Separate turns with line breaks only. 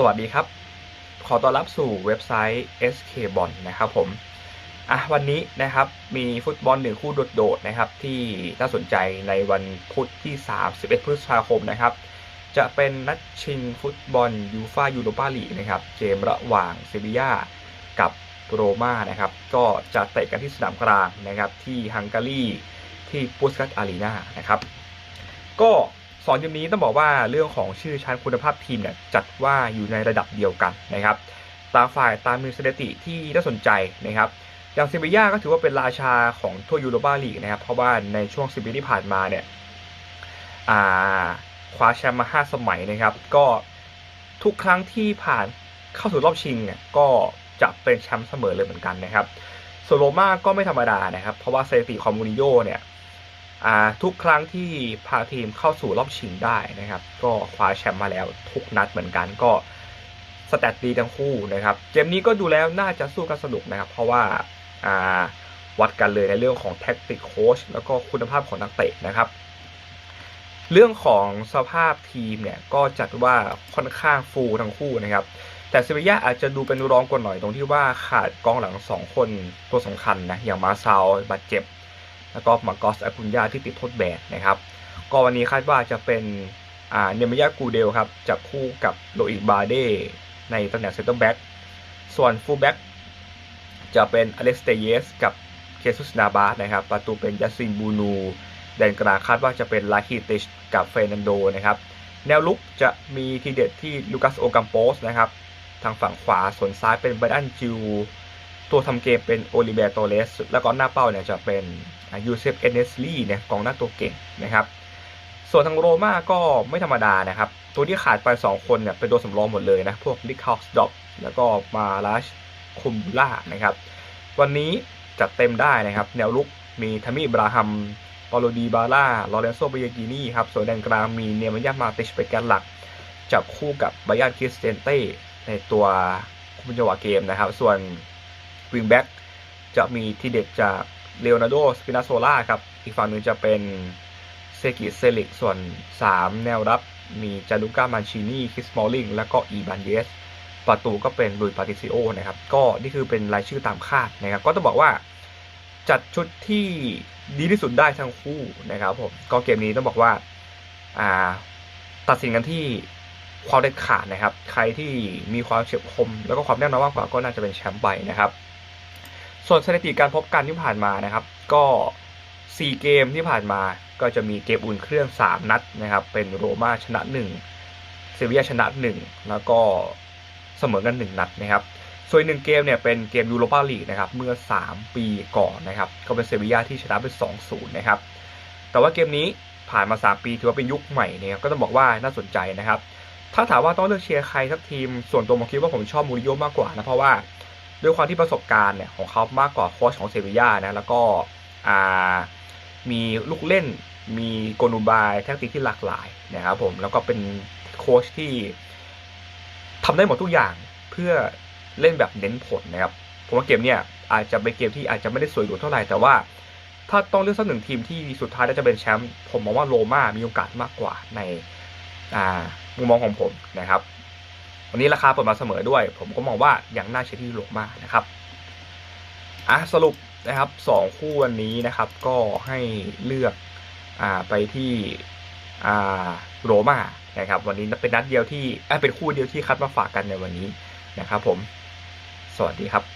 สวัสดีครับ ขอต้อนรับสู่เว็บไซต์ SK b o n นะครับผมอะวันนี้นะครับมีฟุตบอลหนึ่งคู่โดดๆนะครับ ที่น่าสนใจในวันพุธที่ 31 พฤษภาคมนะครับ จะเป็นนัดชิงฟุตบอลยูฟายูโรปาลีกนะครับเกมระหว่างเซบียากับโรม่านะครับ ก็จะเตะกันที่สนามกลางนะครับ ที่ฮังการีที่ปุสกัสอารีนานะครับ ก็ สองทีมนี้ต้องบอกว่าเรื่องของชื่อชั้นคุณภาพทีมเนี่ยจัดว่าอยู่ในระดับเดียวกันนะครับตามฝ่ายตามมีสถิติที่น่าสนใจนะครับอย่างเซบีย่าก็ถือว่าเป็นราชาของทัวยูโรปาลีกนะครับ เพราะว่าในช่วงสิบปีที่ผ่านมาเนี่ยอาคว้าแชมป์มาห้าสมัยนะครับ ก็ทุกครั้งที่ผ่านเข้าสู่รอบชิงเนี่ยก็จะเป็นแชมป์เสมอเลยเหมือนกันนะครับส่วนโรม่าก็ไม่ธรรมดานะครับ เพราะว่าสถิติของมูริโญ่เนี่ย ทุกครั้งที่พาทีมเข้าสู่รอบชิงได้นะครับ ก็คว้าแชมป์มาแล้วทุกนัดเหมือนกันก็สแตทดีทั้งคู่นะครับเกมนี้ก็ดูแล้วน่าจะสู้กันสนุกนะครับ เพราะว่าาวัดกันเลยในเรื่องของแท็กติกโค้ชแล้วก็คุณภาพของนักเตะนะครับ เรื่องของสภาพทีมเนี่ยก็จัดว่าค่อนข้างฟูลทั้งคู่นะครับ แต่เซบียาอาจจะดูเป็นรองกว่าหน่อยตรงที่ว่าขาดกองหลังสองคนตัวสำคัญนะอย่างมาซาวบาดเจ็บ แล้วก็มากอสอากุนยาที่ติดโทษแบนนะครับ ก็วันนี้คาดว่าจะเป็นเนมายากูเดลครับจับคู่กับโลอิบาเดในตำแหน่งเซนเตอร์แบ็กส่วนฟูลแบ็กจะเป็นอเล็กซ์เตเยสกับเคซุสนาบาสนะครับ ประตูเป็นยัสซินบูนูแดนกลางคาดว่าจะเป็นลาคิติชกับเฟรนันโดนะครับแนวลุกจะมีทีเด็ดที่ลูคัสโอกัมโปสนะครับ ทางฝั่งขวาส่วนซ้ายเป็นไบรอันจิว ตัวทำเกมเป็นโอลิเบียโตเลส แล้วก็หน้าเป้าเนี่ยจะเป็น ยูเซฟเอเนสลีเนี่ยกองหน้าตัวเก่งนะครับ ส่วนทางโรม่าก็ไม่ธรรมดานะครับ ตัวที่ขาดไป 2 คนเนี่ยเป็นตัวสำรองหมดเลยนะ พวกลิคฮอกส์ดอปแล้วก็มาลัชคุมล่านะครับ วันนี้จัดเต็มได้นะครับ แนวลุกมีทามิบราฮัมปาโลดีบาร่าลอเรนโซเบยกินีครับ ส่วนแดนกลางมีเนมายามาติชเป็นแกนหลัก จับคู่กับไบยานคริสเตนเต้ในตัวคุมจังหวะเกมนะครับ ส่วนวิงแบ็กจะมีทีเด็ดจาก เลโอนาร์โดสปินาโซล่าครับ อีกฝั่งหนึ่งจะเป็นเซกิเซลิก ส่วน 3 แนวรับมีจารุก้ามันชินีคิสมอลลิง แล้วก็อีบานเยส ประตูก็เป็นลุยปาติซิโอนะครับ ก็นี่คือเป็นรายชื่อตามคาดนะครับ ก็ต้องบอกว่าจัดชุดที่ดีที่สุดได้ทั้งคู่นะครับผม ก็เกมนี้ต้องบอกว่าอ่าตัดสินกันที่ความเด็ดขาดนะครับ ใครที่มีความเฉียบคม แล้วก็ความแน่นอนมากกว่าก็น่าจะเป็นแชมป์ไปนะครับ ส่วนสถิติการพบกันที่ผ่านมานะครับ ก็ 4 เกมที่ผ่านมาก็จะมีเกมอุ่นเครื่อง 3 นัดนะครับ เป็นโรม่าชนะ 1 เซบียชนะ 1 แล้วก็เสมอกัน 1 นัดนะครับ ส่วนหนึ่งเกมเนี่ยเป็นเกมยูโรปาลีกนะครับ เมื่อ 3 ปีก่อนนะครับ ก็เป็นเซบียที่ชนะไป2-0 นะครับ แต่ว่าเกมนี้ผ่านมา 3 ปีถือว่าเป็นยุคใหม่นะครับก็ต้องบอกว่าน่าสนใจนะครับ ถ้าถามว่าต้องเลือกเชียร์ใครสักทีม ส่วนตัวผมคิดว่าผมชอบมูริโญ่มากกว่านะเพราะว่า ด้วยความที่ประสบการณ์เนี่ยของเขามากกว่าโค้ชของเซบีย่านะแล้วก็มีลูกเล่นมีกลอุบายแทคติกที่หลากหลายนะครับผมแล้วก็เป็นโค้ชที่ทำได้หมดทุกอย่างเพื่อเล่นแบบเน้นผลนะครับผมว่าเกมเนี่ยอาจจะเป็นเกมที่อาจจะไม่ได้สวยหรูเท่าไหร่แต่ว่า ถ้าต้องเลือกสักหนึ่งทีมที่สุดท้ายจะเป็นแชมป์ผมมองว่าโรม่ามีโอกาสมากกว่าในมุมมองของผมนะครับ วันนี้ราคาเปิดมาเสมอด้วย ผมก็มองว่ายังน่าเชื่อที่โรม่านะครับอะสรุปนะครับสองคู่วันนี้นะครับก็ให้เลือกอ่าไปที่อ่าโรมานะครับ วันนี้เป็นนัดเดียวที่เป็นคู่เดียวที่คัดมาฝากกันในวันนี้นะครับ ผม สวัสดีครับ